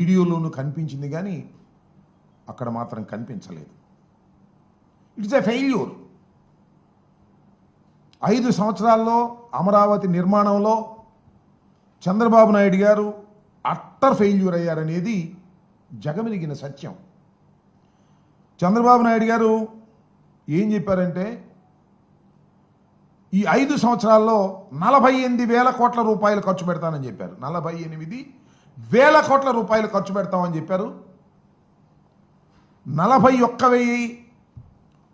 వీడియోలోనూ కనిపించింది కానీ అక్కడ మాత్రం కనిపించలేదు. ఇట్స్ ఎ ఫెయిల్యూర్ ఐదు సంవత్సరాల్లో అమరావతి నిర్మాణంలో చంద్రబాబు నాయుడు గారు అట్టర్ ఫెయిల్యూర్ అయ్యారనేది జగమెరిగిన సత్యం. చంద్రబాబు నాయుడు గారు ఏం చెప్పారంటే ఈ ఐదు సంవత్సరాల్లో నలభై ఎనిమిది వేల కోట్ల రూపాయలు ఖర్చు పెడతానని చెప్పారు. నలభై ఎనిమిది వేల కోట్ల రూపాయలు ఖర్చు పెడతామని చెప్పారు. నలభై ఒక్క వెయ్యి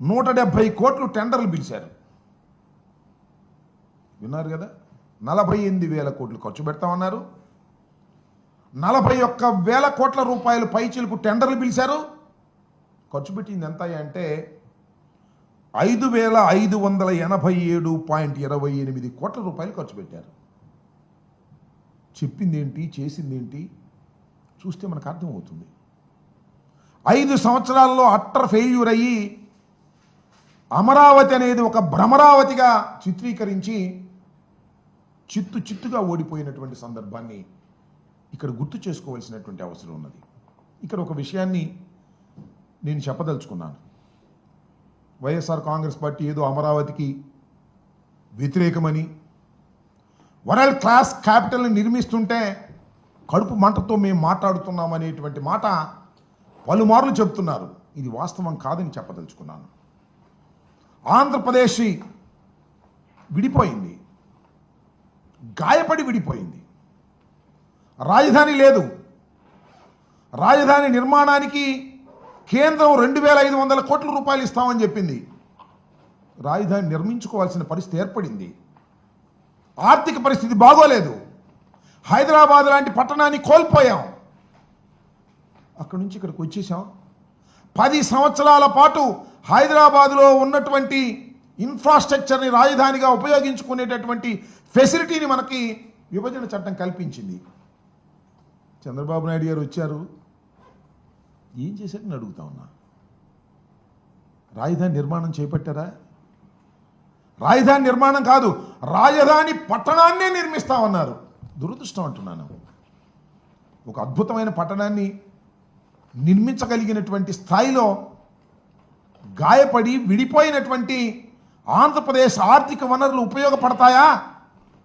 నూట డెబ్భై కోట్లు టెండర్లు పిలిచారు. విన్నారు కదా? నలభై ఎనిమిది వేల కోట్లు ఖర్చు పెడతామన్నారు. నలభై ఒక్క వేల కోట్ల రూపాయలు పైచీలకు టెండర్లు పిలిచారు. ఖర్చు పెట్టింది ఎంత అంటే ఐదు వేల ఐదు వందల ఎనభై ఏడు పాయింట్ ఇరవై ఎనిమిది కోట్ల రూపాయలు ఖర్చు పెట్టారు. చెప్పింది ఏంటి చూస్తే మనకు అర్థమవుతుంది. ఐదు సంవత్సరాల్లో అట్టర్ ఫెయిల్యూర్ అయ్యి అమరావతి అనేది ఒక భ్రమరావతిగా చిత్రీకరించి చిత్తు చిత్తుగా ఓడిపోయినటువంటి సందర్భాన్ని ఇక్కడ గుర్తు చేసుకోవాల్సినటువంటి అవసరం ఉన్నది. ఇక్కడ ఒక విషయాన్ని నేను చెప్పదలుచుకున్నాను. వైఎస్ఆర్ కాంగ్రెస్ పార్టీ ఏదో అమరావతికి వ్యతిరేకమని వరల్డ్ క్లాస్ క్యాపిటల్ని నిర్మిస్తుంటే కడుపు మంటతో మేము మాట్లాడుతున్నాం అనేటువంటి మాట పలుమార్లు చెప్తున్నారు ఇది వాస్తవం కాదని చెప్పదలుచుకున్నాను. ఆంధ్రప్రదేశ్ విడిపోయింది. గాయపడి విడిపోయింది. రాజధాని లేదు. రాజధాని నిర్మాణానికి కేంద్రం రెండు వేల ఐదు వందల కోట్ల రూపాయలు ఇస్తామని చెప్పింది. రాజధాని నిర్మించుకోవాల్సిన పరిస్థితి ఏర్పడింది. ఆర్థిక పరిస్థితి బాగోలేదు. హైదరాబాద్ లాంటి పట్టణాన్ని కోల్పోయాం. అక్కడి నుంచి ఇక్కడికి వచ్చేసాం. పది సంవత్సరాల పాటు హైదరాబాద్లో ఉన్నటువంటి ఇన్ఫ్రాస్ట్రక్చర్ని రాజధానిగా ఉపయోగించుకునేటటువంటి ఫెసిలిటీని మనకి విభజన చట్టం కల్పించింది. చంద్రబాబు నాయుడు గారు వచ్చారు. ఏం చేశారని అడుగుతా ఉన్నా. రాజధాని నిర్మాణం చేపట్టారా? రాజధాని నిర్మాణం కాదు రాజధాని పట్టణాన్నే నిర్మిస్తామన్నారు దురదృష్టం అంటున్నాను. ఒక అద్భుతమైన పట్టణాన్ని నిర్మించగలిగినటువంటి స్థాయిలో గాయపడి విడిపోయినటువంటి ఆంధ్రప్రదేశ్ ఆర్థిక వనరులు ఉపయోగపడతాయా?